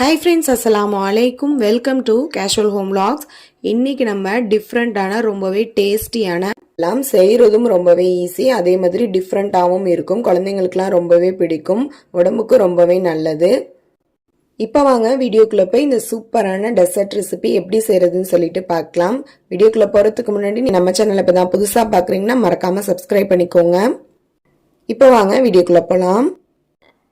Hi friends அஸ்ஸலாமு அலைக்கும் welcome to casual home logs இன்றைக்கி நம்ம டிஃப்ரெண்ட்டான ரொம்பவே டேஸ்டியான எல்லாம் செய்கிறதும் ரொம்பவே ஈஸி அதே மாதிரி டிஃப்ரெண்ட்டாகவும் இருக்கும். குழந்தைங்களுக்குலாம் ரொம்பவே பிடிக்கும். உடம்புக்கு ரொம்பவே நல்லது. இப்போ வாங்க வீடியோக்குள்ளே போய் இந்த சூப்பரான டெசர்ட் ரெசிபி எப்படி செய்கிறதுன்னு சொல்லிட்டு பார்க்கலாம். வீடியோக்குள்ளே போகிறதுக்கு முன்னாடி நீ நம்ம சேனலை இப்போ தான் புதுசாக பார்க்குறீங்கன்னா மறக்காமல் சப்ஸ்கிரைப் பண்ணிக்கோங்க. இப்போ வாங்க வீடியோக்குள்ளே போகலாம்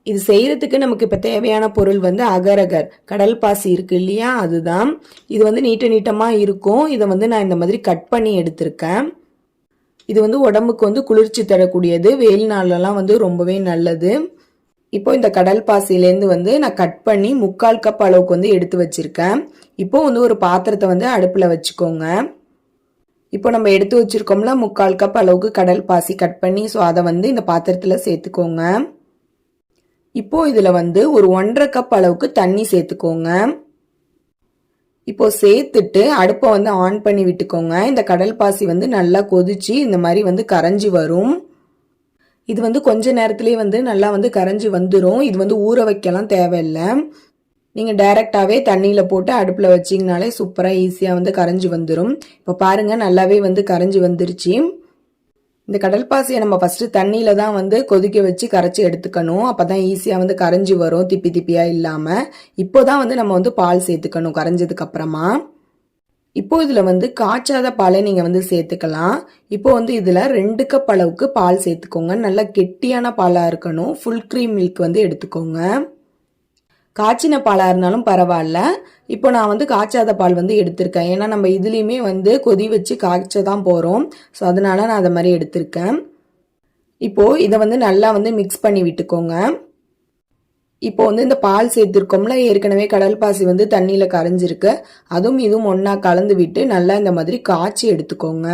இது செய்கிறதுக்கு நமக்கு இப்போ தேவையான பொருள் வந்து அகரகர். கடல் பாசி இருக்கு இல்லையா? அதுதான். இது வந்து நீட்ட நீட்டமாக இருக்கும். இதை வந்து நான் இந்த மாதிரி கட் பண்ணி எடுத்திருக்கேன். இது வந்து உடம்புக்கு வந்து குளிர்ச்சி தரக்கூடியது. வெயில் நாள்லலாம் வந்து ரொம்பவே நல்லது. இப்போ இந்த கடல் பாசிலேருந்து வந்து நான் கட் பண்ணி முக்கால் கப் அளவுக்கு வந்து எடுத்து வச்சிருக்கேன். இப்போ வந்து ஒரு பாத்திரத்தை வந்து அடுப்பில் வச்சுக்கோங்க. இப்போ நம்ம எடுத்து வச்சிருக்கோம்ல முக்கால் கப் அளவுக்கு கடல் பாசி கட் பண்ணி ஸோ அதை வந்து இந்த பாத்திரத்தில் சேர்த்துக்கோங்க. இப்போ இதில் வந்து ஒரு ஒன்றரை கப் அளவுக்கு தண்ணி சேர்த்துக்கோங்க. இப்போ சேர்த்துட்டு அடுப்பை வந்து ஆன் பண்ணி விட்டுக்கோங்க. இந்த கடல் பாசி வந்து நல்லா கொதிச்சு இந்த மாதிரி வந்து கரைஞ்சி வரும். இது வந்து கொஞ்ச நேரத்துலேயே வந்து நல்லா வந்து கரைஞ்சி வந்துடும் இது வந்து ஊற வைக்கலாம் தேவையில்லை. நீங்கள் டைரெக்டாகவே தண்ணியில் போட்டு அடுப்பில் வச்சிங்கனாலே சூப்பராக ஈஸியாக வந்து கரைஞ்சி வந்துடும் இப்போ பாருங்கள் நல்லாவே வந்து கரைஞ்சி வந்துருச்சு. இந்த கடல் பாசியை நம்ம ஃபஸ்ட்டு தண்ணியில் தான் வந்து கொதிக்க வச்சு கரைச்சி எடுத்துக்கணும். அப்போ தான் ஈஸியாக வந்து கரைஞ்சி வரும் திப்பி திப்பியாக இல்லாமல் இப்போ தான் வந்து நம்ம வந்து பால் சேர்த்துக்கணும் கரைஞ்சதுக்கப்புறமா இப்போ இதில் வந்து காய்ச்சாத பாலை நீங்கள் வந்து சேர்த்துக்கலாம். இப்போ வந்து இதில் ரெண்டு கப் அளவுக்கு பால் சேர்த்துக்கோங்க. நல்லா கெட்டியான பாலாக இருக்கணும். ஃபுல் க்ரீம் மில்க் வந்து எடுத்துக்கோங்க. காய்ச்சின பாலாக இருந்தாலும் பரவாயில்ல. இப்போ நான் வந்து காய்ச்சாத பால் வந்து எடுத்திருக்கேன். ஏன்னா நம்ம இதுலேயுமே வந்து கொதி வச்சு காய்ச்ச தான் போகிறோம் ஸோ அதனால் நான் அதை மாதிரி எடுத்திருக்கேன். இப்போது இதை வந்து நல்லா வந்து மிக்ஸ் பண்ணி விட்டுக்கோங்க. இப்போ வந்து இந்த பால் சேர்த்துருக்கோம்ல ஏற்கனவே கடல் பாசி வந்து தண்ணியில் கரைஞ்சிருக்கு. அதுவும் இதுவும் ஒன்றா கலந்து விட்டு நல்லா இந்த மாதிரி காய்ச்சி எடுத்துக்கோங்க.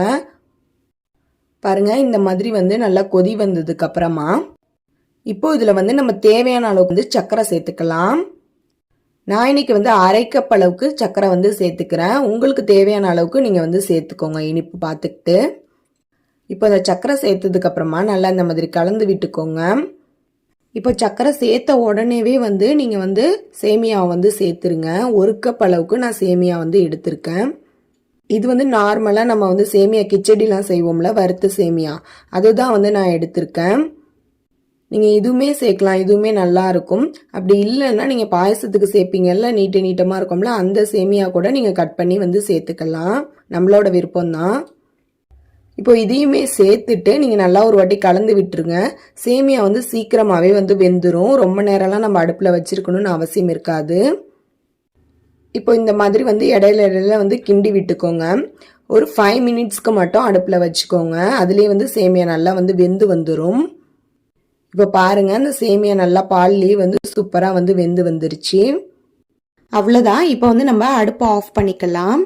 பாருங்க இந்த மாதிரி வந்து நல்லா கொதி வந்ததுக்கு அப்புறமா இப்போ இதில் வந்து நம்ம தேவையான அளவுக்கு வந்து சர்க்கரை சேர்த்துக்கலாம். நான் இன்னைக்கு வந்து அரைக்கப் அளவுக்கு சர்க்கரை வந்து சேர்த்துக்கிறேன். உங்களுக்கு தேவையான அளவுக்கு நீங்கள் வந்து சேர்த்துக்கோங்க இனிப்பு பார்த்துக்கிட்டு. இப்போ இந்த சர்க்கரை சேர்த்ததுக்கப்புறமா நல்லா இந்த மாதிரி கலந்து விட்டுக்கோங்க. இப்போ சர்க்கரை சேர்த்த உடனேவே வந்து நீங்கள் வந்து சேமியாவை வந்து சேர்த்துருங்க. ஒரு கப் அளவுக்கு நான் சேமியா வந்து எடுத்திருக்கேன். இது வந்து நார்மலாக நம்ம வந்து சேமியா கிச்சடிலாம் செய்வோம்ல வறுத்த சேமியா. அதுதான் வந்து நான் எடுத்திருக்கேன். நீங்கள் இதுவுமே சேர்க்கலாம் இதுவுமே நல்லா இருக்கும். அப்படி இல்லைன்னா நீங்கள் பாயசத்துக்கு சேர்ப்பீங்கல்ல நீட்டு நீட்டமாக இருக்கும்ல அந்த சேமியா கூட நீங்கள் கட் பண்ணி வந்து சேர்த்துக்கலாம். நம்மளோட விருப்பம் தான் இப்போ இதையுமே சேர்த்துட்டு நீங்கள் நல்லா ஒரு வாட்டி கலந்து விட்டுருங்க. சேமியா வந்து சீக்கிரமாகவே வந்து வெந்துடும் ரொம்ப நேரம்லாம் நம்ம அடுப்பில் வச்சுருக்கணும்னு அவசியம் இருக்காது. இப்போ இந்த மாதிரி வந்து இடையில இடையில வந்து கிண்டி விட்டுக்கோங்க. ஒரு ஃபைவ் மினிட்ஸ்க்கு மட்டும் அடுப்பில் வச்சுக்கோங்க. அதுலேயே வந்து சேமியா நல்லா வந்து வெந்து வந்துடும் இப்போ பாருங்க அந்த சேமியா நல்லா பால்லேயே வந்து சூப்பராக வந்து வெந்து வந்துருச்சு. அவ்வளோதான் இப்போ வந்து நம்ம அடுப்பை ஆஃப் பண்ணிக்கலாம்.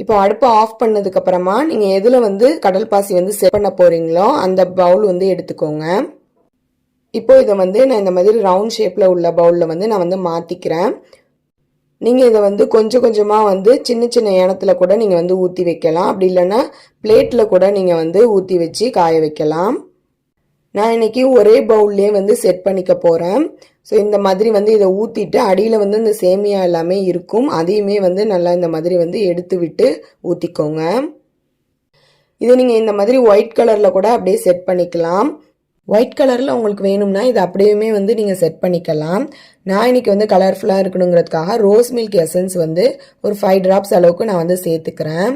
இப்போ அடுப்பை ஆஃப் பண்ணதுக்கப்புறமா நீங்கள் எதில் வந்து கடல் பாசி வந்து செட் பண்ண போகிறீங்களோ அந்த பவுல் வந்து எடுத்துக்கோங்க. இப்போ இதை வந்து நான் இந்த மாதிரி ரவுண்ட் ஷேப்பில் உள்ள பவுலில் வந்து நான் வந்து மாற்றிக்கிறேன் நீங்கள் இதை வந்து கொஞ்சம் கொஞ்சமாக வந்து சின்ன சின்ன ஏனத்தில் கூட நீங்கள் வந்து ஊற்றி வைக்கலாம். அப்படி இல்லைன்னா பிளேட்டில் கூட நீங்கள் வந்து ஊற்றி வச்சு காய வைக்கலாம். நான் இன்னைக்கு ஒரே பவுல்லே வந்து செட் பண்ணிக்க போகிறேன் ஸோ இந்த மாதிரி வந்து இதை ஊற்றிட்டு அடியில் வந்து இந்த சேமியா எல்லாமே இருக்கும். அதையுமே வந்து நல்லா இந்த மாதிரி வந்து எடுத்து விட்டு ஊற்றிக்கோங்க இது நீங்கள் இந்த மாதிரி ஒயிட் கலரில் கூட அப்படியே செட் பண்ணிக்கலாம். ஒயிட் கலரில் உங்களுக்கு வேணும்னா இது அப்படியுமே வந்து நீங்கள் செட் பண்ணிக்கலாம். நான் இன்னைக்கு வந்து கலர்ஃபுல்லாக இருக்கணுங்கிறதுக்காக ரோஸ் மில்க் எசன்ஸ் வந்து ஒரு ஃபைவ் ட்ராப்ஸ் அளவுக்கு நான் வந்து சேர்த்துக்கிறேன்.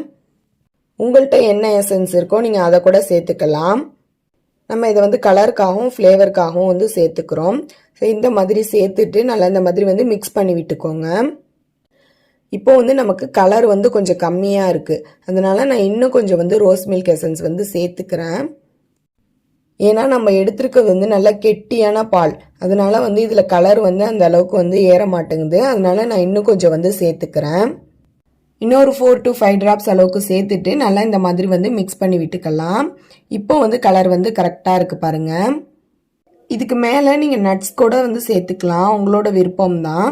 உங்கள்கிட்ட என்ன எசன்ஸ் இருக்கோ நீங்கள் அதை கூட சேர்த்துக்கலாம். நம்ம இதை வந்து கலருக்காகவும் ஃப்ளேவருக்காகவும் வந்து சேர்த்துக்கிறோம். ஸோ இந்த மாதிரி சேர்த்துட்டு நல்லா இந்த மாதிரி வந்து மிக்ஸ் பண்ணி விட்டுக்கோங்க. இப்போ வந்து நமக்கு கலர் வந்து கொஞ்சம் கம்மியாக இருக்குது அதனால நான் இன்னும் கொஞ்சம் வந்து ரோஸ் மில்க் எசன்ஸ் வந்து சேர்த்துக்கிறேன். ஏன்னா நம்ம எடுத்துருக்கிறது வந்து நல்லா கெட்டியான பால். அதனால் வந்து இதில் கலர் வந்து அந்த அளவுக்கு வந்து ஏற மாட்டேங்குது. அதனால நான் இன்னும் கொஞ்சம் வந்து சேர்த்துக்கிறேன். இன்னொரு ஃபோர் டு ஃபைவ் ட்ராப்ஸ் அளவுக்கு சேர்த்துட்டு நல்லா இந்த மாதிரி வந்து மிக்ஸ் பண்ணி விட்டுக்கலாம். இப்போ வந்து கலர் வந்து கரெக்டாக இருக்குது பாருங்கள் இதுக்கு மேலே நீங்கள் நட்ஸ் கூட வந்து சேர்த்துக்கலாம். உங்களோட விருப்பம் தான்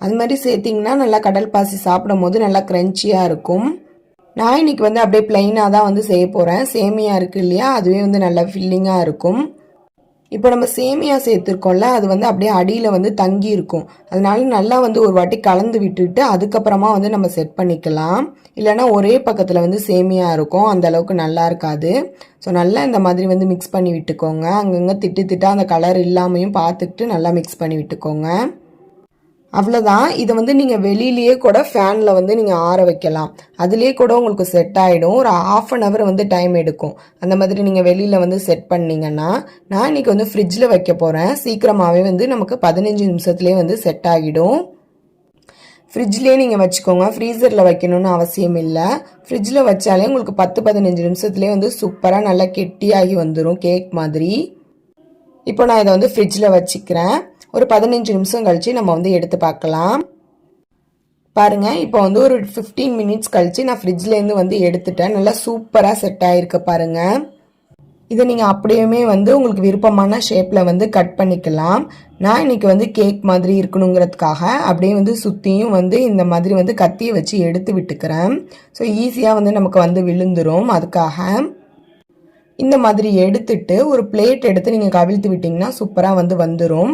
அது மாதிரி சேர்த்திங்கன்னா நல்லா கடல் பாசி சாப்பிடும் போது நல்லா க்ரன்ச்சியாக இருக்கும். நான் இன்னைக்கு வந்து அப்படியே ப்ளைனாக தான் வந்து செய்ய போகிறேன் சேமியாக இருக்குது இல்லையா? அதுவே வந்து நல்லா ஃபில்லிங்காக இருக்கும். இப்போ நம்ம சேமியா சேர்த்துருக்கோம்ல அது வந்து அப்படியே அடியில் வந்து தங்கி இருக்கும் அதனால நல்லா வந்து ஒரு வாட்டி கலந்து விட்டுட்டு அதுக்கப்புறமா வந்து நம்ம செட் பண்ணிக்கலாம். இல்லைன்னா ஒரே பக்கத்தில் வந்து சேமியா இருக்கும் அந்த அளவுக்கு நல்லா இருக்காது. ஸோ நல்லா இந்த மாதிரி வந்து மிக்ஸ் பண்ணி விட்டுக்கோங்க. அங்கங்கே திட்டு திட்டா அந்த கலர் இல்லாமையும் பார்த்துக்கிட்டு நல்லா மிக்ஸ் பண்ணி விட்டுக்கோங்க. அவ்வளோதான் இதை வந்து நீங்கள் வெளியிலேயே கூட ஃபேனில் வந்து நீங்கள் ஆற வைக்கலாம். அதுலேயே கூட உங்களுக்கு செட் ஆகிடும் ஒரு ஆஃப் அன் ஹவர் வந்து டைம் எடுக்கும். அந்த மாதிரி நீங்கள் வெளியில் வந்து செட் பண்ணிங்கன்னா நான் இன்னைக்கு வந்து ஃப்ரிட்ஜில் வைக்க போகிறேன் சீக்கிரமாகவே வந்து நமக்கு பதினஞ்சு நிமிஷத்துலேயே வந்து செட் ஆகிடும். ஃப்ரிட்ஜ்லேயே நீங்கள் வச்சுக்கோங்க. ஃப்ரீசரில் வைக்கணும்னு அவசியம் இல்லை. ஃப்ரிட்ஜில் வச்சாலே உங்களுக்கு பத்து பதினஞ்சு நிமிஷத்துலேயே வந்து சூப்பராக நல்லா கெட்டியாகி வந்துடும் கேக் மாதிரி. இப்போ நான் இதை வந்து ஃப்ரிட்ஜில் வச்சுக்கிறேன். ஒரு பதினஞ்சு நிமிஷம் கழித்து நம்ம வந்து எடுத்து பார்க்கலாம். பாருங்கள் இப்போ வந்து ஒரு ஃபிஃப்டீன் மினிட்ஸ் கழிச்சு நான் ஃப்ரிட்ஜ்லேருந்து வந்து எடுத்துட்டேன். நல்லா சூப்பராக செட் ஆகிருக்கு பாருங்கள் இதை நீங்கள் அப்படியுமே வந்து உங்களுக்கு விருப்பமான ஷேப்பில் வந்து கட் பண்ணிக்கலாம். நான் இன்னைக்கு வந்து கேக் மாதிரி இருக்கணுங்கிறதுக்காக அப்படியே வந்து சுற்றியும் வந்து இந்த மாதிரி வந்து கத்தியை வச்சு எடுத்து விட்டுக்கிறேன். ஸோ ஈஸியாக வந்து நமக்கு வந்து விழுந்துரும் அதுக்காக. இந்த மாதிரி எடுத்துட்டு ஒரு பிளேட் எடுத்து நீங்கள் கவிழ்த்து விட்டிங்கன்னா சூப்பராக வந்து வந்துடும்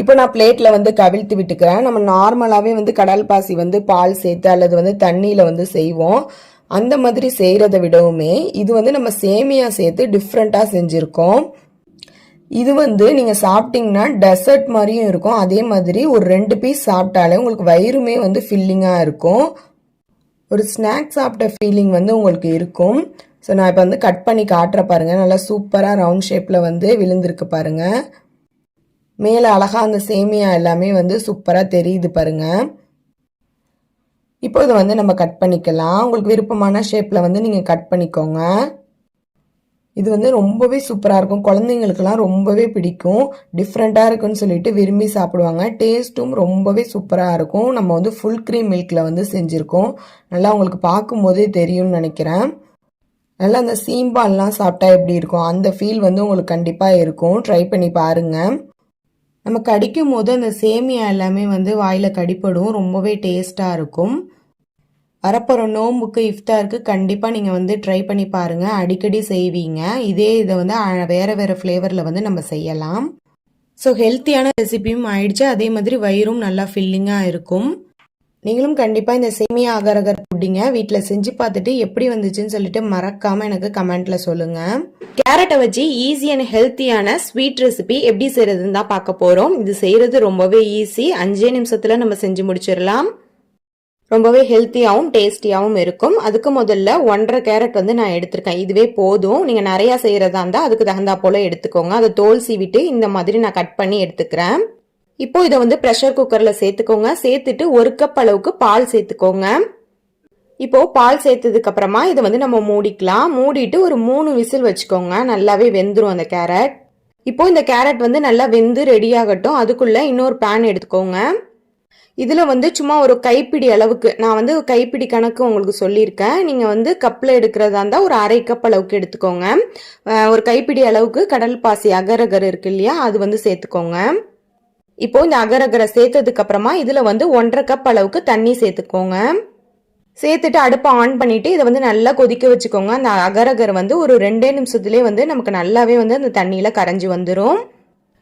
இப்போ நான் பிளேட்டில் வந்து கவிழ்த்து விட்டுக்கிறேன். நம்ம நார்மலாகவே வந்து கடல் பாசி வந்து பால் சேர்த்து அல்லது வந்து தண்ணியில் வந்து செய்வோம். அந்த மாதிரி செய்கிறத விடவுமே இது வந்து நம்ம சேமியா சேர்த்து டிஃப்ரெண்ட்டாக செஞ்சுருக்கோம். இது வந்து நீங்கள் சாப்பிட்டீங்கன்னா டெசர்ட் மாதிரியும் இருக்கும். அதே மாதிரி ஒரு ரெண்டு பீஸ் சாப்பிட்டாலே உங்களுக்கு வயிறுமே வந்து ஃபில்லிங்காக இருக்கும். ஒரு ஸ்நாக்ஸ் சாப்பிட்ட ஃபீலிங் வந்து உங்களுக்கு இருக்கும். ஸோ நான் இப்போ வந்து கட் பண்ணி காட்டுற பாருங்கள் நல்லா சூப்பராக ரவுண்ட் ஷேப்பில் வந்து விழுந்திருக்கு பாருங்கள் மேலே அழகாக அந்த சேமியா எல்லாமே வந்து சூப்பராக தெரியுது பாருங்கள் இப்போ இதை வந்து நம்ம கட் பண்ணிக்கலாம். உங்களுக்கு விருப்பமான ஷேப்பில் வந்து நீங்கள் கட் பண்ணிக்கோங்க. இது வந்து ரொம்பவே சூப்பராக இருக்கும். குழந்தைங்களுக்கெல்லாம் ரொம்பவே பிடிக்கும். டிஃப்ரெண்ட்டாக இருக்குன்னு சொல்லிட்டு விரும்பி சாப்பிடுவாங்க. டேஸ்ட்டும் ரொம்பவே சூப்பராக இருக்கும். நம்ம வந்து ஃபுல் க்ரீம் மில்கில் வந்து செஞ்சுருக்கோம். நல்லா உங்களுக்கு பார்க்கும்போதே தெரியும்னு நினைக்கிறேன். நல்லா அந்த சீம்பால்லாம் சாப்பிட்டா எப்படி இருக்கும்? அந்த ஃபீல் வந்து உங்களுக்கு கண்டிப்பாக இருக்கும். ட்ரை பண்ணி பாருங்கள் நம்ம கடிக்கும் போது அந்த சேமியா எல்லாமே வந்து வாயில் கடிப்படும். ரொம்பவே டேஸ்ட்டாக இருக்கும். வரப்போகிற நோம்புக்கு இஃப்தாருக்கு கண்டிப்பாக நீங்கள் வந்து ட்ரை பண்ணி பாருங்கள் அடிக்கடி செய்வீங்க. இதே இதை வந்து வேறு வேறு ஃப்ளேவரில் வந்து நம்ம செய்யலாம். ஸோ ஹெல்த்தியான ரெசிபியும் ஆயிடுச்சு. அதே மாதிரி வயிறும் நல்லா ஃபில்லிங்காக இருக்கும். நீங்களும் கண்டிப்பாக இந்த சேமியா அகரகர் புட்டிங்க வீட்டில் செஞ்சு பார்த்துட்டு எப்படி வந்துச்சுன்னு சொல்லிட்டு மறக்காமல் எனக்கு கமெண்ட்டில் சொல்லுங்கள் கேரட்டை வச்சு ஈஸி அண்ட் ஹெல்த்தியான ஸ்வீட் ரெசிபி எப்படி செய்கிறதுன்னு தான் பார்க்க போகிறோம் இது செய்கிறது ரொம்பவே ஈஸி அஞ்சே நிமிஷத்தில் நம்ம செஞ்சு முடிச்சிடலாம். ரொம்பவே ஹெல்த்தியாகவும் டேஸ்டியாகவும் இருக்கும். அதுக்கு முதல்ல ஒன்றரை கேரட் வந்து நான் எடுத்திருக்கேன். இதுவே போதும். நீங்கள் நிறையா செய்கிறதா இருந்தால் அதுக்கு தகுந்தா போல் எடுத்துக்கோங்க. அதை தோல் சீவிட்டு இந்த மாதிரி நான் கட் பண்ணி எடுத்துக்கிறேன். இப்போ இதை வந்து ப்ரெஷர் குக்கரில் சேர்த்துக்கோங்க. சேர்த்துட்டு ஒரு கப் அளவுக்கு பால் சேர்த்துக்கோங்க. இப்போ பால் சேர்த்ததுக்கு அப்புறமா இதை வந்து நம்ம மூடிக்கலாம். மூடிட்டு ஒரு மூணு விசில் வச்சுக்கோங்க. நல்லாவே வெந்துடும் அந்த கேரட். இப்போ இந்த கேரட் வந்து நல்லா வெந்து ரெடி ஆகட்டும். அதுக்குள்ள இன்னொரு பேன் எடுத்துக்கோங்க. இதில் வந்து சும்மா ஒரு கைப்பிடி அளவுக்கு நான் வந்து கைப்பிடி கணக்கு உங்களுக்கு சொல்லியிருக்கேன். நீங்கள் வந்து கப்பில் எடுக்கிறதா இருந்தால் ஒரு அரை கப் அளவுக்கு எடுத்துக்கோங்க. ஒரு கைப்பிடி அளவுக்கு கடல் பாசி அகரகர் இருக்கு இல்லையா? அது வந்து சேர்த்துக்கோங்க. இப்போ இந்த அகரகரை சேர்த்ததுக்கு அப்புறமா இதில் வந்து ஒன்றரை கப் அளவுக்கு தண்ணி சேர்த்துக்கோங்க. சேர்த்துட்டு அடுப்பை ஆன் பண்ணிட்டு இதை வந்து நல்லா கொதிக்க வச்சுக்கோங்க. அந்த அகரகர் வந்து ஒரு ரெண்டே நிமிஷத்துலேயே வந்து நமக்கு நல்லாவே வந்து அந்த தண்ணியில் கரைஞ்சி வந்துடும்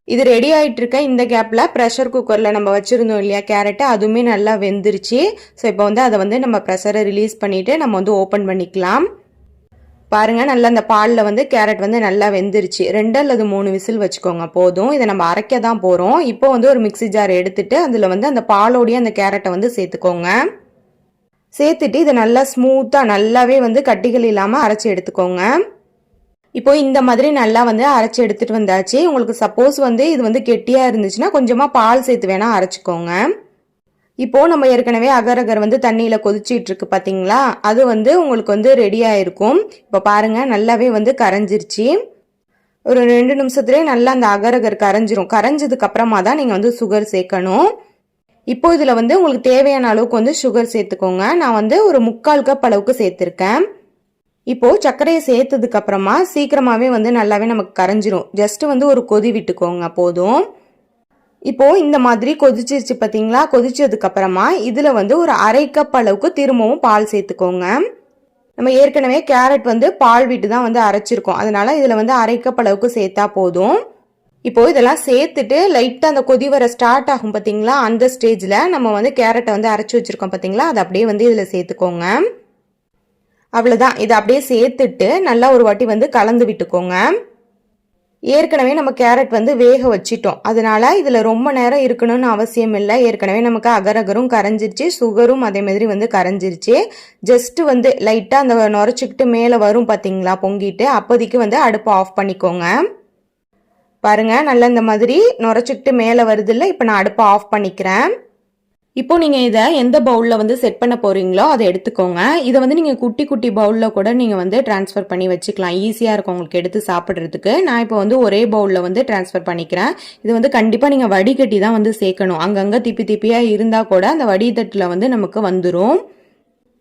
இது ரெடி ஆகிட்டு இருக்க இந்த கேப்பில் ப்ரெஷர் குக்கரில் நம்ம வச்சுருந்தோம் இல்லையா கேரட்டு அதுவுமே நல்லா வெந்துருச்சு. ஸோ இப்போ வந்து அதை வந்து நம்ம ப்ரெஷரை ரிலீஸ் பண்ணிவிட்டு நம்ம வந்து ஓப்பன் பண்ணிக்கலாம். பாருங்கள் நல்லா அந்த பாலில் வந்து கேரட் வந்து நல்லா வெந்துருச்சு. ரெண்டு அல்லது மூணு விசில் வச்சுக்கோங்க போதும். இதை நம்ம அரைக்க தான் போகிறோம் இப்போ வந்து ஒரு மிக்சி ஜார் எடுத்துட்டு அதில் வந்து அந்த பாலோடைய அந்த கேரட்டை வந்து சேர்த்துக்கோங்க. சேர்த்துட்டு இதை நல்லா ஸ்மூத்தாக நல்லாவே வந்து கட்டிகள் இல்லாமல் அரைச்சி எடுத்துக்கோங்க. இப்போ இந்த மாதிரி நல்லா வந்து அரைச்சி எடுத்துகிட்டு வந்தாச்சு. உங்களுக்கு சப்போஸ் வந்து இது வந்து கெட்டியாக இருந்துச்சுன்னா கொஞ்சமாக பால் சேர்த்து வேணால் அரைச்சிக்கோங்க. இப்போ நம்ம ஏற்கனவே அகரகர் வந்து தண்ணியில கொதிச்சிட்டு இருக்கு பாத்தீங்களா? அது வந்து உங்களுக்கு வந்து ரெடி ஆயிருக்கும். இப்போ பாருங்க நல்லாவே வந்து கரைஞ்சிருச்சு. ஒரு ரெண்டு நிமிஷத்துலேயே நல்லா அந்த அகரகர் கரைஞ்சிரும். கரைஞ்சதுக்கு அப்புறமா தான் நீங்கள் வந்து சுகர் சேர்க்கணும். இப்போ இதில் வந்து உங்களுக்கு தேவையான அளவுக்கு வந்து சுகர் சேர்த்துக்கோங்க. நான் வந்து ஒரு முக்கால் கப் அளவுக்கு சேர்த்துருக்கேன். இப்போ சர்க்கரையை சேர்த்ததுக்கு அப்புறமா சீக்கிரமாவே வந்து நல்லாவே நமக்கு கரைஞ்சிரும். ஜஸ்ட் வந்து ஒரு கொதி விட்டுக்கோங்க போதும். இப்போ இந்த மாதிரி கொதிச்சிருச்சு பார்த்தீங்களா கொதிச்சதுக்கு அப்புறமா இதில் வந்து ஒரு அரை கப் அளவுக்கு திரும்பவும் பால் சேர்த்துக்கோங்க. நம்ம ஏற்கனவே கேரட் வந்து பால் விட்டு தான் வந்து அரைச்சிருக்கோம். அதனால இதில் வந்து அரை கப் அளவுக்கு சேர்த்தா போதும். இப்போ இதெல்லாம் சேர்த்துட்டு லைட்டாக அந்த கொதி வர ஸ்டார்ட் ஆகும் பார்த்தீங்களா அந்த ஸ்டேஜில் நம்ம வந்து கேரட்டை வந்து அரைச்சி வச்சுருக்கோம் பார்த்தீங்களா அதை அப்படியே வந்து இதில் சேர்த்துக்கோங்க. அவ்வளோதான் இதை அப்படியே சேர்த்துட்டு நல்லா ஒரு வாட்டி வந்து கலந்து விட்டுக்கோங்க. ஏற்கனவே நம்ம கேரட் வந்து வேக வச்சிட்டோம். அதனால இதில் ரொம்ப நேரம் இருக்கணும்னு அவசியம் இல்லை. ஏற்கனவே நமக்கு அகரகரும் கரைஞ்சிருச்சு சுகரும் அதே மாதிரி வந்து கரைஞ்சிருச்சு. ஜஸ்ட்டு வந்து லைட்டாக அந்த நுரைச்சிக்கிட்டு மேலே வரும் பார்த்தீங்களா பொங்கிட்டு அப்போதைக்கு வந்து அடுப்பை ஆஃப் பண்ணிக்கோங்க. பாருங்கள் நல்லா இந்த மாதிரி நுரைச்சிக்கிட்டு மேலே வருது இல்லை இப்போ நான் அடுப்பை ஆஃப் பண்ணிக்கிறேன். இப்போ நீங்கள் இதை எந்த பவுலில் வந்து செட் பண்ண போகிறீங்களோ அதை எடுத்துக்கோங்க. இதை வந்து நீங்கள் குட்டி குட்டி பவுலில் கூட நீங்கள் வந்து ட்ரான்ஸ்ஃபர் பண்ணி வச்சுக்கலாம். ஈஸியாக இருக்கும் உங்களுக்கு எடுத்து சாப்பிட்றதுக்கு. நான் இப்போ வந்து ஒரே பவுலில் வந்து ட்ரான்ஸ்ஃபர் பண்ணிக்கிறேன். இது வந்து கண்டிப்பாக நீங்கள் வடிகட்டி தான் வந்து சேர்க்கணும். அங்கங்கே திப்பி திப்பியாக இருந்தால் கூட அந்த வடிதட்டில் வந்து நமக்கு வந்துடும்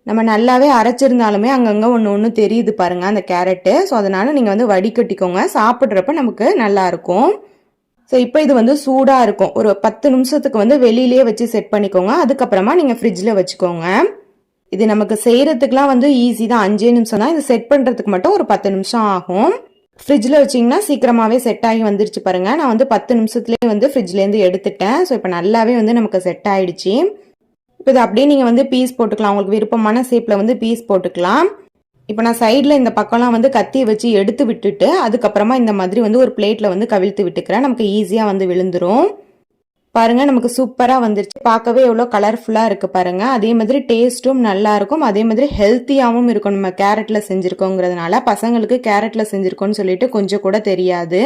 நம்ம நல்லாவே அரைச்சிருந்தாலுமே அங்கங்கே ஒன்று ஒன்று தெரியுது பாருங்கள் அந்த கேரட்டு. ஸோ அதனால் நீங்கள் வந்து வடிகட்டிக்கோங்க. சாப்பிட்றப்ப நமக்கு நல்லாயிருக்கும் ஸோ இப்போ இது வந்து சூடாக இருக்கும். ஒரு பத்து நிமிஷத்துக்கு வந்து வெளியிலேயே வச்சு செட் பண்ணிக்கோங்க. அதுக்கப்புறமா நீங்கள் ஃப்ரிட்ஜில் வச்சுக்கோங்க. இது நமக்கு செய்கிறதுக்குலாம் வந்து ஈஸி தான். அஞ்சே நிமிஷம் தான். இது செட் பண்ணுறதுக்கு மட்டும் ஒரு பத்து நிமிஷம் ஆகும். ஃப்ரிட்ஜில் வச்சிங்கன்னா சீக்கிரமாகவே செட் ஆகி வந்துருச்சு பாருங்கள் நான் வந்து பத்து நிமிஷத்துலேயே வந்து ஃப்ரிட்ஜ்லேருந்து எடுத்துட்டேன். ஸோ இப்போ நல்லாவே வந்து நமக்கு செட் ஆகிடுச்சு இப்போ இது அப்படியே நீங்கள் வந்து பீஸ் போட்டுக்கலாம். உங்களுக்கு விருப்பமான ஷேப்பில் வந்து பீஸ் போட்டுக்கலாம். இப்போ நான் சைடில் இந்த பக்கம்லாம் வந்து கத்தி வச்சு எடுத்து விட்டுட்டு அதுக்கப்புறமா இந்த மாதிரி வந்து ஒரு பிளேட்டில் வந்து கவிழ்த்து விட்டுக்கிறேன். நமக்கு ஈஸியாக வந்து விழுந்துரும். பாருங்க நமக்கு சூப்பராக வந்துருச்சு. பார்க்கவே எவ்வளோ கலர்ஃபுல்லாக இருக்குது பாருங்க. அதே மாதிரி டேஸ்ட்டும் நல்லா இருக்கும். அதே மாதிரி ஹெல்த்தியாகவும் இருக்கும். நம்ம கேரட்டில் செஞ்சுருக்கோங்கிறதுனால பசங்களுக்கு கேரட்டில் செஞ்சுருக்கோம்னு சொல்லிட்டு கொஞ்சம் கூட தெரியாது.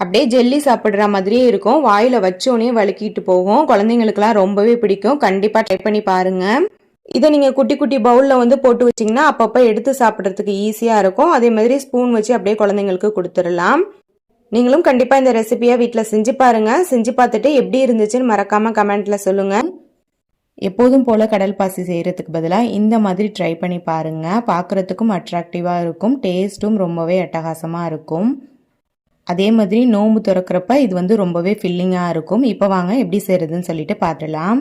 அப்படியே ஜெல்லி சாப்பிட்ற மாதிரியே இருக்கும். வாயில் வச்சோன்னே வழுக்கிட்டு போகும். குழந்தைங்களுக்குலாம் ரொம்பவே பிடிக்கும். கண்டிப்பாக ட்ரை பண்ணி பாருங்கள் இதை நீங்கள் குட்டி குட்டி பவுலில் வந்து போட்டு வச்சிங்கன்னா அப்பப்போ எடுத்து சாப்பிட்றதுக்கு ஈஸியாக இருக்கும். அதே மாதிரி ஸ்பூன் வச்சு அப்படியே குழந்தைங்களுக்கு கொடுத்துடலாம். நீங்களும் கண்டிப்பாக இந்த ரெசிபியை வீட்டில் செஞ்சு பாருங்கள் செஞ்சு பார்த்துட்டு எப்படி இருந்துச்சுன்னு மறக்காமல் கமெண்ட்டில் சொல்லுங்கள் எப்போதும் போல் கடல் பாசி செய்கிறதுக்கு பதிலாக இந்த மாதிரி ட்ரை பண்ணி பாருங்கள் பார்க்குறதுக்கும் அட்ராக்டிவாக இருக்கும். டேஸ்ட்டும் ரொம்பவே அட்டகாசமாக இருக்கும். அதே மாதிரி நோம்பு திறக்கிறப்ப இது வந்து ரொம்பவே ஃபில்லிங்காக இருக்கும். இப்போ வாங்க எப்படி செய்கிறதுன்னு சொல்லிட்டு பார்த்துலாம்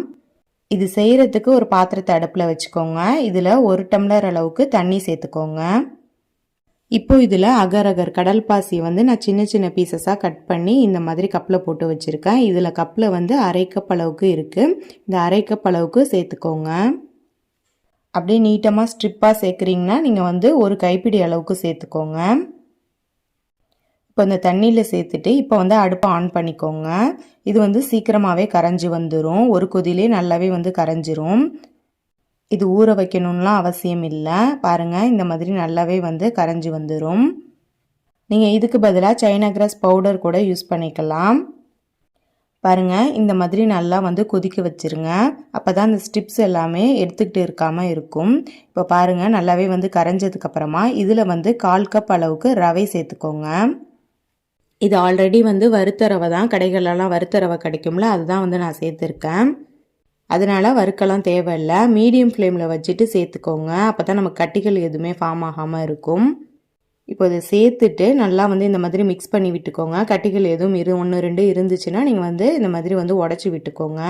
இது செய்கிறதுக்கு ஒரு பாத்திரத்தை அடுப்பில் வச்சுக்கோங்க. இதில் ஒரு டம்ளர் அளவுக்கு தண்ணி சேர்த்துக்கோங்க. இப்போ இதில் அகர் அகர் கடல் பாசி வந்து நான் சின்ன சின்ன பீசஸாக கட் பண்ணி இந்த மாதிரி கப்பில் போட்டு வச்சுருக்கேன். இதில் கப்பில் வந்து அரை கப் அளவுக்கு இருக்குது இந்த அரை கப் அளவுக்கு சேர்த்துக்கோங்க. அப்படியே நீட்டமாக ஸ்ட்ரிப்பாக சேர்க்குறீங்கன்னா நீங்கள் வந்து ஒரு கைப்பிடி அளவுக்கு சேர்த்துக்கோங்க. இப்போ இந்த தண்ணியில் சேர்த்துட்டு இப்போ வந்து அடுப்பை ஆன் பண்ணிக்கோங்க. இது வந்து சீக்கிரமாகவே கரைஞ்சி வந்துடும் ஒரு கொதிலே நல்லாவே வந்து கரைஞ்சிரும். இது ஊற வைக்கணும்லாம் அவசியம் இல்லை. பாருங்கள் இந்த மாதிரி நல்லாவே வந்து கரைஞ்சி வந்துடும் நீங்கள் இதுக்கு பதிலாக சைனா கிராஸ் பவுடர் கூட யூஸ் பண்ணிக்கலாம். பாருங்கள் இந்த மாதிரி நல்லா வந்து கொதிக்க வச்சுருங்க. அப்போ தான் அந்த ஸ்டிப்ஸ் எல்லாமே எடுத்துக்கிட்டு இருக்காமல் இருக்கும். இப்போ பாருங்கள் நல்லாவே வந்து கரைஞ்சதுக்கப்புறமா இதில் வந்து கால் கப் அளவுக்கு ரவை சேர்த்துக்கோங்க. இது ஆல்ரெடி வந்து வறுத்தரவை தான் கடைகளெல்லாம் வறுத்தரவை கிடைக்கும்ல அதுதான் வந்து நான் சேர்த்துருக்கேன். அதனால் வறுக்கலாம் தேவையில்லை. மீடியம் ஃப்ளேமில் வச்சுட்டு சேர்த்துக்கோங்க. அப்போ தான் நமக்கு கட்டிகள் எதுவுமே ஃபார்ம் ஆகாமல் இருக்கும். இப்போ இதை சேர்த்துட்டு நல்லா வந்து இந்த மாதிரி மிக்ஸ் பண்ணி விட்டுக்கோங்க. கட்டிகள் எதுவும் இரு ஒன்று ரெண்டு இருந்துச்சுன்னா நீங்கள் வந்து இந்த மாதிரி வந்து உடச்சி விட்டுக்கோங்க.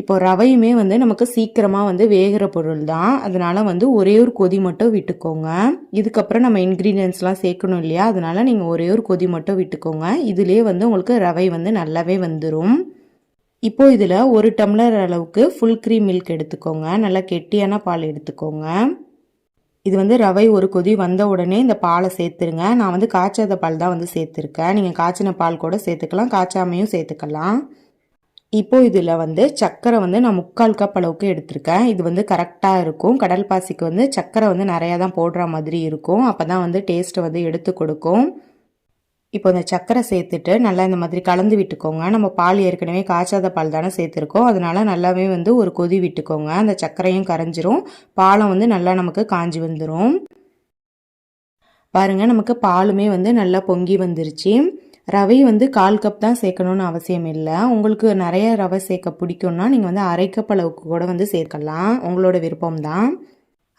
இப்போ ரவையுமே வந்து நமக்கு சீக்கிரமாக வந்து வேகிற பொருள் தான் அதனால் வந்து ஒரே ஒரு கொதி மட்டும் விட்டுக்கோங்க. இதுக்கப்புறம் நம்ம இன்க்ரீடியன்ஸ்லாம் சேர்க்கணும் இல்லையா? அதனால் நீங்கள் ஒரே ஒரு கொதி மட்டும் விட்டுக்கோங்க. இதுலேயே வந்து உங்களுக்கு ரவை வந்து நல்லாவே வந்துடும் இப்போ இதில் ஒரு டம்ளர் அளவுக்கு ஃபுல் க்ரீம் மில்க் எடுத்துக்கோங்க. நல்லா கெட்டியான பால் எடுத்துக்கோங்க. இது வந்து ரவை ஒரு கொதி வந்த உடனே இந்த பாலை சேர்த்துருங்க. நான் வந்து காய்ச்சாத பால் தான் வந்து சேர்த்துருக்கேன். நீங்கள் காய்ச்சின பால் கூட சேர்த்துக்கலாம். காய்ச்சாமையும் சேர்த்துக்கலாம். இப்போ இதில் வந்து சர்க்கரை வந்து நான் முக்கால் கப் அளவுக்கு எடுத்திருக்கேன். இது வந்து கரெக்டாக இருக்கும். கடல் பாசிக்கு வந்து சர்க்கரை வந்து நிறையா தான் போடுற மாதிரி இருக்கும். அப்போ தான் வந்து டேஸ்ட்டை வந்து எடுத்து கொடுக்கும். இப்போ இந்த சர்க்கரை சேர்த்துட்டு நல்லா இந்த மாதிரி கலந்து விட்டுக்கோங்க. நம்ம பால் ஏற்கனவே காய்ச்சாத பால் தானே சேர்த்துருக்கோம். அதனால நல்லாவே வந்து ஒரு கொதி விட்டுக்கோங்க. அந்த சர்க்கரையும் கரைஞ்சிரும். பாலம் வந்து நல்லா நமக்கு காஞ்சி வந்துடும் பாருங்கள் நமக்கு பாலுமே வந்து நல்லா பொங்கி வந்துருச்சு. ரவை வந்து கால் கப் தான் சேர்க்கணும்னு அவசியம் இல்லை. உங்களுக்கு நிறைய ரவை சேர்க்க பிடிக்கும்னா நீங்கள் வந்து அரை கப் அளவுக்கு கூட வந்து சேர்க்கலாம். உங்களோட விருப்பம் தான்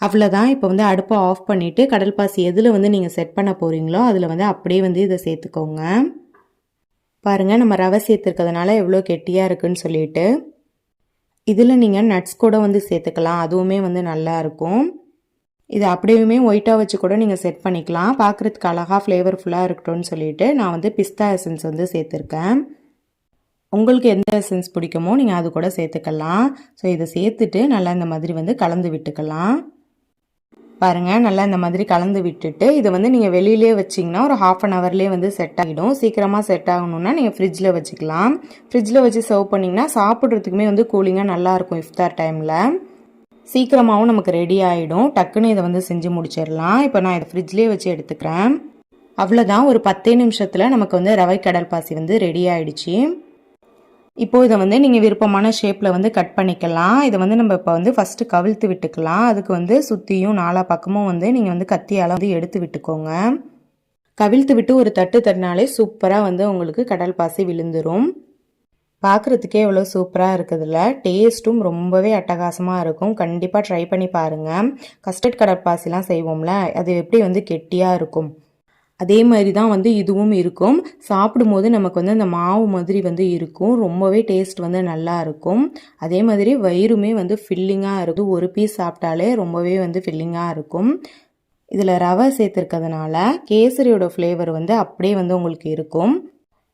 அவ்வளோதான் இப்போ வந்து அடுப்பை ஆஃப் பண்ணிவிட்டு கடல் பாசி எதில் வந்து நீங்கள் செட் பண்ண போகிறீங்களோ அதில் வந்து அப்படியே வந்து இதை சேர்த்துக்கோங்க. பாருங்கள் நம்ம ரவை சேர்த்துருக்கிறதுனால எவ்வளோ கெட்டியாக இருக்குன்னு சொல்லிட்டு. இதில் நீங்கள் நட்ஸ் கூட வந்து சேர்த்துக்கலாம். அதுவுமே வந்து நல்லா இருக்கும். இது அப்படியுமே ஒயிட்டாக வச்சு கூட நீங்கள் செட் பண்ணிக்கலாம். பார்க்குறதுக்கு அழகாக ஃப்ளேவர்ஃபுல்லாக இருக்கட்டும்னு சொல்லிட்டு நான் வந்து பிஸ்தா எசன்ஸ் வந்து சேர்த்துருக்கேன். உங்களுக்கு எந்த எசன்ஸ் பிடிக்குமோ நீங்கள் அது கூட சேர்த்துக்கலாம். ஸோ இதை சேர்த்துட்டு நல்லா இந்த மாதிரி வந்து கலந்து விட்டுக்கலாம். பாருங்கள் நல்லா இந்த மாதிரி கலந்து விட்டுட்டு இதை வந்து நீங்கள் வெளியிலே வச்சிங்கன்னா ஒரு ஹாஃப் அன் ஹவர்லேயே வந்து செட் ஆகிடும். சீக்கிரமாக செட் ஆகணும்னா நீங்கள் ஃப்ரிட்ஜில் வச்சுக்கலாம். ஃப்ரிட்ஜில் வச்சு சர்வ் பண்ணிங்கன்னா சாப்பிட்றதுக்குமே வந்து கூலிங்காக நல்லாயிருக்கும் இஃப்தார் டைமில் சீக்கிரமாகவும் நமக்கு ரெடி ஆகிடும் டக்குன்னு இதை வந்து செஞ்சு முடிச்சிடலாம். இப்போ நான் இதை ஃப்ரிட்ஜ்லேயே வச்சு எடுத்துக்கிறேன். அவ்வளோதான் ஒரு பத்தே நிமிஷத்தில் நமக்கு வந்து ரவை கடல் பாசி வந்து ரெடி ஆகிடுச்சி இப்போது இதை வந்து நீங்கள் விருப்பமான ஷேப்பில் வந்து கட் பண்ணிக்கலாம். இதை வந்து நம்ம இப்போ வந்து ஃபஸ்ட்டு கவிழ்த்து விட்டுக்கலாம். அதுக்கு வந்து சுற்றியும் நாலா பக்கமும் வந்து நீங்கள் வந்து கத்தியால் வந்து எடுத்து விட்டுக்கோங்க. கவிழ்த்து விட்டு ஒரு தட்டு தட்டினாலே சூப்பராக வந்து உங்களுக்கு கடல் பாசி விழுந்துரும். பார்க்குறதுக்கே எவ்வளோ சூப்பராக இருக்குதுல்ல? டேஸ்ட்டும் ரொம்பவே அட்டகாசமாக இருக்கும். கண்டிப்பாக ட்ரை பண்ணி பாருங்கள் கஸ்டர்ட் கடற்பாசிலாம் செய்வோம்ல அது எப்படி வந்து கெட்டியாக இருக்கும்? அதே மாதிரி தான் வந்து இதுவும் இருக்கும். சாப்பிடும்போது நமக்கு வந்து அந்த மாவு மாதிரி வந்து இருக்கும். ரொம்பவே டேஸ்ட் வந்து நல்லா இருக்கும். அதே மாதிரி வயிறுமே வந்து ஃபில்லிங்காக இருக்கும். ஒரு பீஸ் சாப்பிட்டாலே ரொம்பவே வந்து ஃபில்லிங்காக இருக்கும். இதில் ரவை சேர்த்துருக்கிறதுனால கேசரியோட ஃப்ளேவர் வந்து அப்படியே வந்து உங்களுக்கு இருக்கும்.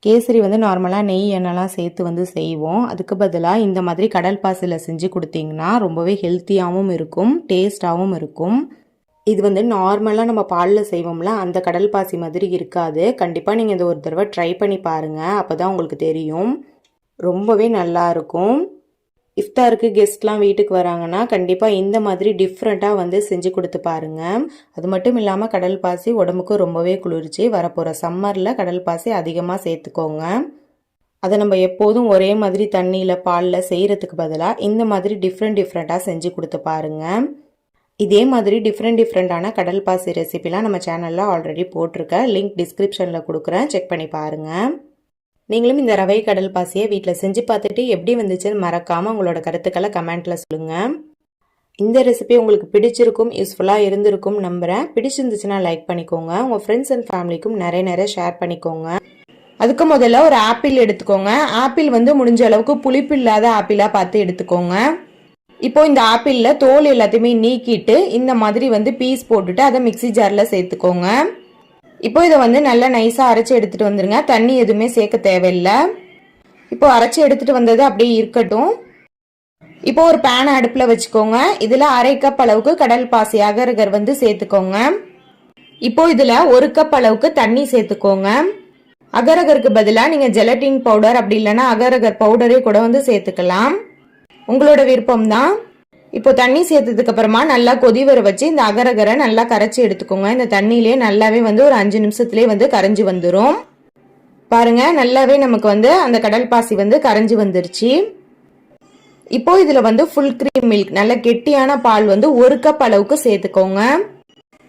கேசரி வந்து நார்மலாக நெய் எண்ணெய்லாம் சேர்த்து வந்து செய்வோம். அதுக்கு பதிலாக இந்த மாதிரி கடல் பாசியில் செஞ்சு கொடுத்தீங்கன்னா ரொம்பவே ஹெல்த்தியாகவும் இருக்கும் டேஸ்டாகவும் இருக்கும். இது வந்து நார்மலாக நம்ம பாலில் செய்வோம்ல அந்த கடல் பாசி மாதிரி இருக்காது. கண்டிப்பாக நீங்கள் இதை ஒரு தடவை ட்ரை பண்ணி பாருங்கள் அப்போ தான் உங்களுக்கு தெரியும். ரொம்பவே நல்லா இருக்கும். இஃப்தாருக்கு கெஸ்ட்லாம் வீட்டுக்கு வராங்கன்னா கண்டிப்பாக இந்த மாதிரி டிஃப்ரெண்ட்டாக வந்து செஞ்சு கொடுத்து பாருங்கள் அது மட்டும் இல்லாமல் கடல் பாசி உடம்புக்கு ரொம்பவே குளிர்ச்சி. வரப்போகிற சம்மரில் கடல் பாசி அதிகமாக சேர்த்துக்கோங்க. அதை நம்ம எப்போதும் ஒரே மாதிரி தண்ணியில் பாலில் செய்கிறதுக்கு பதிலாக இந்த மாதிரி டிஃப்ரெண்ட் டிஃப்ரெண்ட்டாக செஞ்சு கொடுத்து பாருங்கள் இதே மாதிரி டிஃப்ரெண்ட் டிஃப்ரெண்ட்டான கடல் பாசி ரெசிபிலாம் நம்ம சேனலில் ஆல்ரெடி போட்டிருக்கேன். லிங்க் டிஸ்கிரிப்ஷனில் கொடுக்குறேன். செக் பண்ணி பாருங்கள் நீங்களும் இந்த ரவை கடல் பாசியை வீட்டில் செஞ்சு பார்த்துட்டு எப்படி வந்துச்சுன்னு மறக்காமல் உங்களோட கருத்துக்களை கமெண்ட்டில் சொல்லுங்கள் இந்த ரெசிபி உங்களுக்கு பிடிச்சிருக்கும் யூஸ்ஃபுல்லாக இருந்திருக்கும் நம்புகிறேன் பிடிச்சிருந்துச்சுன்னா லைக் பண்ணிக்கோங்க. உங்கள் ஃப்ரெண்ட்ஸ் அண்ட் ஃபேமிலிக்கும் நிறைய நிறைய ஷேர் பண்ணிக்கோங்க. அதுக்கு முதல்ல ஒரு ஆப்பிள் எடுத்துக்கோங்க. ஆப்பிள் வந்து முடிஞ்ச அளவுக்கு புளிப்பு இல்லாத ஆப்பிளாக பார்த்து எடுத்துக்கோங்க. இப்போ இந்த ஆப்பிளில் தோல் எல்லாத்தையுமே நீக்கிட்டு இந்த மாதிரி வந்து பீஸ் போட்டுட்டு அதை மிக்சி ஜாரில் சேர்த்துக்கோங்க. இப்போ இதை வந்து நல்லா நைஸாக அரைச்சி எடுத்துகிட்டு வந்துருங்க. தண்ணி எதுவுமே சேர்க்க தேவையில்லை. இப்போ அரைச்சி எடுத்துகிட்டு வந்தது அப்படியே இருக்கட்டும். இப்போ ஒரு பேனை அடுப்பில் வச்சுக்கோங்க. இதில் அரை கப் அளவுக்கு கடல் பாசி அகரகர் வந்து சேர்த்துக்கோங்க. இப்போ இதில் ஒரு கப் அளவுக்கு தண்ணி சேர்த்துக்கோங்க. அகரகருக்கு பதிலாக நீங்கள் ஜெலட்டின் பவுடர் அப்படி இல்லைன்னா அகரகர் பவுடரே கூட வந்து சேர்த்துக்கலாம். உங்களோட விருப்பம் தான் இப்போ தண்ணி சேர்த்ததுக்கு அப்புறமா நல்லா கொதி வர வச்சு இந்த அகரகரை நல்லா கரைச்சி எடுத்துக்கோங்க. இந்த தண்ணியிலே நல்லாவே வந்து ஒரு அஞ்சு நிமிஷத்துலேயே வந்து கரைஞ்சி வந்துடும் பாருங்க நல்லாவே நமக்கு வந்து அந்த கடல் பாசி வந்து கரைஞ்சி வந்துருச்சு. இப்போ இதில் வந்து ஃபுல் க்ரீம் மில்க் நல்ல கெட்டியான பால் வந்து ஒரு கப் அளவுக்கு சேர்த்துக்கோங்க.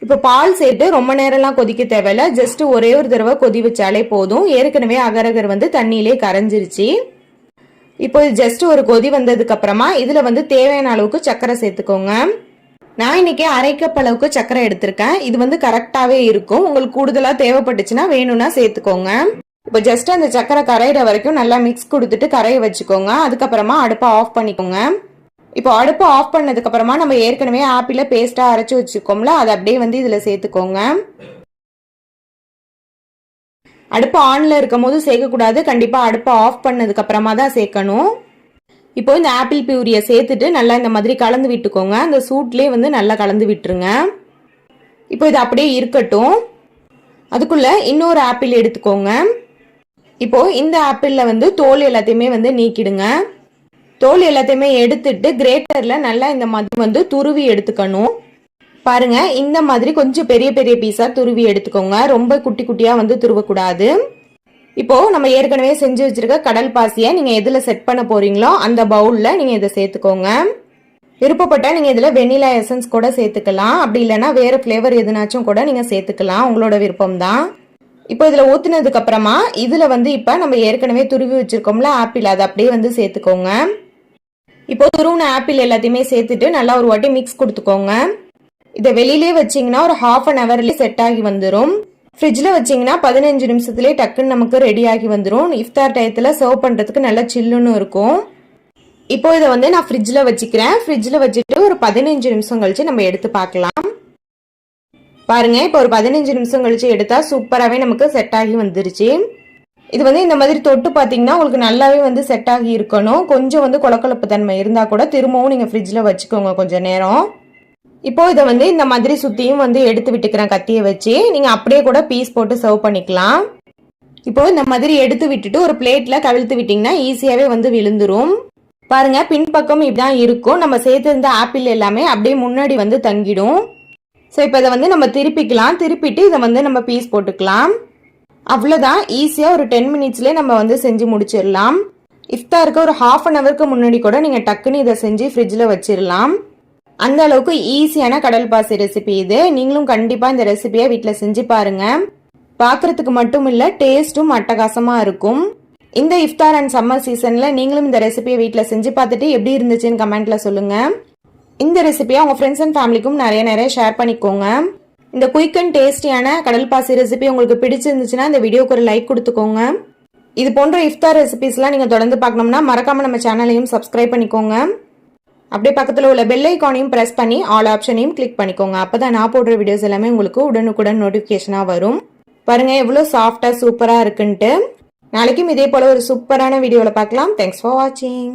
இப்போ பால் சேர்த்து ரொம்ப நேரம்லாம் கொதிக்க தேவையில்ல ஜஸ்ட் ஒரே ஒரு தடவை கொதி வச்சாலே போதும். ஏற்கனவே அகரகர் வந்து தண்ணியிலே கரைஞ்சிருச்சு. இப்போ ஜஸ்ட் ஒரு கொதி வந்ததுக்கு அப்புறமா இதுல வந்து தேவையான அளவுக்கு சர்க்கரை சேர்த்துக்கோங்க. நான் இன்னைக்கு அரை கப் அளவுக்கு சர்க்கரை எடுத்திருக்கேன். இது வந்து கரெக்டாவே இருக்கும். உங்களுக்கு கூடுதலா தேவைப்பட்டுச்சுன்னா வேணும்னா சேர்த்துக்கோங்க. இப்போ ஜஸ்ட் அந்த சர்க்கரை கரையிற வரைக்கும் நல்லா மிக்ஸ் கொடுத்துட்டு கரைய வச்சுக்கோங்க. அதுக்கப்புறமா அடுப்பை ஆஃப் பண்ணிக்கோங்க. இப்போ அடுப்பு ஆஃப் பண்ணதுக்கு அப்புறமா நம்ம ஏற்கனவே ஆப்பிள பேஸ்டா அரைச்சு வச்சுக்கோம்ல அதை அப்படியே வந்து இதுல சேர்த்துக்கோங்க. அடுப்பு ஆனில் இருக்கும் போது சேர்க்கக்கூடாது. கண்டிப்பாக அடுப்பை ஆஃப் பண்ணதுக்கு அப்புறமா தான் சேர்க்கணும். இப்போ இந்த ஆப்பிள் பியூரியை சேர்த்துட்டு நல்லா இந்த மாதிரி கலந்து விட்டுக்கோங்க. அந்த சூட்லேயே வந்து நல்லா கலந்து விட்டுருங்க. இப்போ இது அப்படியே இருக்கட்டும். அதுக்குள்ள இன்னொரு ஆப்பிள் எடுத்துக்கோங்க. இப்போ இந்த ஆப்பிளில் வந்து தோல் எல்லாத்தையுமே வந்து நீக்கிடுங்க. தோல் எல்லாத்தையுமே எடுத்துட்டு கிரேட்டரில் நல்லா இந்த மாதிரி வந்து துருவி எடுத்துக்கணும். பாருங்க இந்த மாதிரி கொஞ்சம் பெரிய பெரிய பீஸா துருவி எடுத்துக்கோங்க. ரொம்ப குட்டி குட்டியா வந்து துருவக்கூடாது. இப்போ நம்ம ஏற்கனவே செஞ்சு வச்சிருக்க கடல் பாசியை நீங்க எதுல செட் பண்ண போறீங்களோ அந்த பவுல்ல நீங்க இதை சேர்த்துக்கோங்க. விருப்பப்பட்டா நீங்க இதுல வெனிலா எசன்ஸ் கூட சேர்த்துக்கலாம். அப்படி இல்லைன்னா வேற ஃபிளேவர் எதுனாச்சும் கூட நீங்க சேர்த்துக்கலாம். உங்களோட விருப்பம் தான் இப்போ இதுல ஊத்துனதுக்கு அப்புறமா இதுல வந்து இப்ப நம்ம ஏற்கனவே துருவி வச்சிருக்கோம்ல ஆப்பிள் அதை அப்படியே வந்து சேர்த்துக்கோங்க. இப்போ துருவின ஆப்பிள் எல்லாத்தையுமே சேர்த்துட்டு நல்லா ஒரு வாட்டி மிக்ஸ் கொடுத்துக்கோங்க. இதை வெளியிலே வச்சிங்கன்னா ஒரு ஹாஃப் அன் ஹவர்லேயே செட் ஆகி வந்துடும் ஃப்ரிட்ஜில் வச்சிங்கன்னா பதினஞ்சு நிமிஷத்துலேயே டக்குன்னு நமக்கு ரெடி ஆகி வந்துடும் இஃப்தார் டயத்தில் சர்வ் பண்ணுறதுக்கு நல்லா சில்லுன்னு இருக்கும். இப்போ இதை வந்து நான் ஃப்ரிட்ஜில் வச்சுக்கிறேன். ஃப்ரிட்ஜில் வச்சுட்டு ஒரு பதினஞ்சு நிமிஷம் கழித்து நம்ம எடுத்து பார்க்கலாம். பாருங்க இப்போ ஒரு பதினஞ்சு நிமிஷம் கழித்து எடுத்தால் சூப்பராகவே நமக்கு செட் ஆகி வந்துருச்சு. இது வந்து இந்த மாதிரி தொட்டு பார்த்தீங்கன்னா உங்களுக்கு நல்லாவே வந்து செட் ஆகி இருக்கணும். கொஞ்சம் வந்து கொலக்கொலப்பு தன்மை இருந்தால் கூட திரும்பவும் நீங்கள் ஃப்ரிட்ஜில் வச்சுக்கோங்க கொஞ்சம் நேரம். இப்போ இதை வந்து இந்த மாதிரி சுற்றியும் வந்து எடுத்து விட்டுக்கிறேன் கத்தியை வச்சு. நீங்கள் அப்படியே கூட பீஸ் போட்டு சர்வ் பண்ணிக்கலாம். இப்போ இந்த மாதிரி எடுத்து விட்டுட்டு ஒரு பிளேட்ல கவிழ்த்து விட்டீங்கன்னா ஈஸியாவே வந்து விழுந்துரும். பாருங்க பின்பக்கம் இப்படிதான் இருக்கும். நம்ம சேர்த்திருந்த ஆப்பிள் எல்லாமே அப்படியே முன்னாடி வந்து தங்கிடும். ஸோ இப்போ இதை வந்து நம்ம திருப்பிக்கலாம். திருப்பிட்டு இதை வந்து நம்ம பீஸ் போட்டுக்கலாம். அவ்வளோதான் ஈஸியாக ஒரு டென் மினிட்ஸ்லேயே நம்ம வந்து செஞ்சு முடிச்சிடலாம். இஃப்தாருக்கு ஒரு ஹாஃப் அன் ஹவருக்கு முன்னாடி கூட நீங்கள் டக்குன்னு இதை செஞ்சு ஃப்ரிட்ஜில் வச்சிடலாம். அந்த அளவுக்கு ஈஸியான கடல் பாசி ரெசிபி இது. நீங்களும் கண்டிப்பாக இந்த ரெசிபியை வீட்டில் செஞ்சு பாருங்க. பார்க்குறதுக்கு மட்டும் இல்லை டேஸ்ட்டும் அட்டகாசமாக இருக்கும். இந்த இஃப்தார் அண்ட் சம்மர் சீசனில் நீங்களும் இந்த ரெசிபியை வீட்டில் செஞ்சு பார்த்துட்டு எப்படி இருந்துச்சுன்னு கமெண்ட்ல சொல்லுங்க. இந்த ரெசிபியை உங்கள் ஃப்ரெண்ட்ஸ் அண்ட் ஃபேமிலிக்கும் நிறைய நிறைய ஷேர் பண்ணிக்கோங்க. இந்த குயிக் அண்ட் டேஸ்டியான கடல் பாசி ரெசிபி உங்களுக்கு பிடிச்சிருந்துச்சுன்னா இந்த வீடியோக்கு ஒரு லைக் கொடுத்துக்கோங்க. இது போன்ற இஃப்தார் ரெசிபிஸ்லாம் நீங்கள் தொடர்ந்து பார்க்கணும்னா மறக்காம நம்ம சேனலையும் சப்ஸ்கிரைப் பண்ணிக்கோங்க. அப்படியே பக்கத்தில் உள்ள பெல் ஐக்கானையும் ப்ரெஸ் பண்ணி ஆல் ஆப்ஷனையும் கிளிக் பண்ணிக்கோங்க. அப்போ தான் நான் போடுற வீடியோஸ் எல்லாமே உங்களுக்கு உடனுக்குடன் நோட்டிஃபிகேஷனாக வரும். பாருங்க எவ்வளோ சாஃப்டாக சூப்பராக இருக்குன்ட்டு. நாளைக்கும் இதே போல் ஒரு சூப்பரான வீடியோவில் பார்க்கலாம். தேங்க்ஸ் ஃபார் வாட்சிங்